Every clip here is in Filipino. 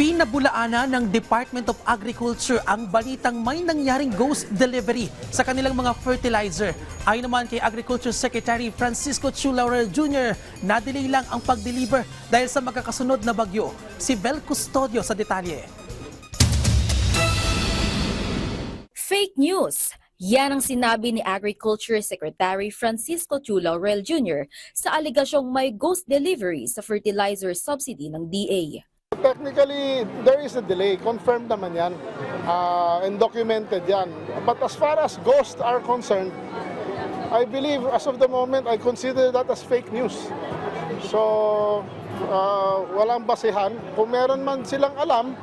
Pinabulaanan ng Department of Agriculture ang balitang may nangyaring ghost delivery sa kanilang mga fertilizer. Ayon naman kay Agriculture Secretary Francisco Chu Laurel Jr., na-delay lang ang pag-deliver dahil sa magkakasunod na bagyo. Si Bel Custodio sa detalye. Fake news! Yan ang sinabi ni Agriculture Secretary Francisco Chu Laurel Jr. sa aligasyong may ghost delivery sa fertilizer subsidy ng DA. Technically, there is a delay. Confirmed naman yan. Uh, and documented yan. But as far as ghosts are concerned, I believe as of the moment, I consider that as fake news. So, uh, walang basehan. Kung meron man silang alam,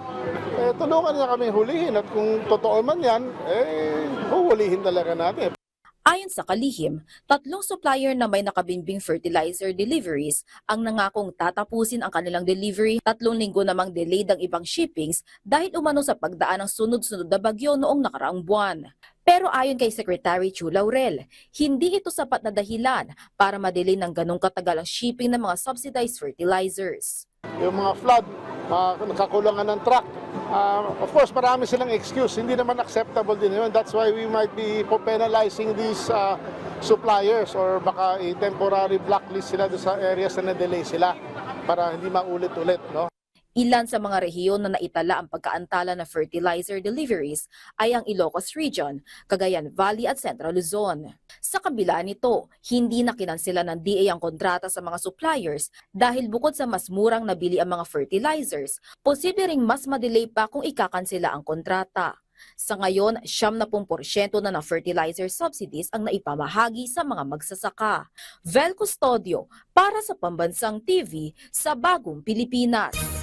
eh, tulungan niya kami hulihin. At kung totoo man yan, eh, huhulihin talaga natin. Ayon sa kalihim, tatlong supplier na may nakabimbing fertilizer deliveries ang nangakong tatapusin ang kanilang delivery. Tatlong linggo namang delayed ang ibang shippings dahil umano sa pagdaan ng sunod-sunod na bagyo noong nakaraang buwan. Pero ayon kay Secretary Chu Laurel, hindi ito sapat na dahilan para madelay ng ganong katagal ang shipping ng mga subsidized fertilizers. Yung mga flood, uh, nakakulangan ng truck. Uh, of course, marami silang excuse. Hindi naman acceptable din yun. That's why we might be penalizing these uh, suppliers or baka i-temporary blacklist sila sa areas na na-delay sila para hindi maulit-ulit. No? Ilan sa mga rehiyon na naitala ang pagkaantala na fertilizer deliveries ay ang Ilocos Region, Cagayan Valley at Central Luzon. Sa kabila nito, hindi na kinansela ng DA ang kontrata sa mga suppliers dahil bukod sa mas murang nabili ang mga fertilizers, posible ring mas madelay pa kung ikakansela ang kontrata. Sa ngayon, 70% na ng fertilizer subsidies ang naipamahagi sa mga magsasaka. Vel Custodio para sa Pambansang TV sa Bagong Pilipinas.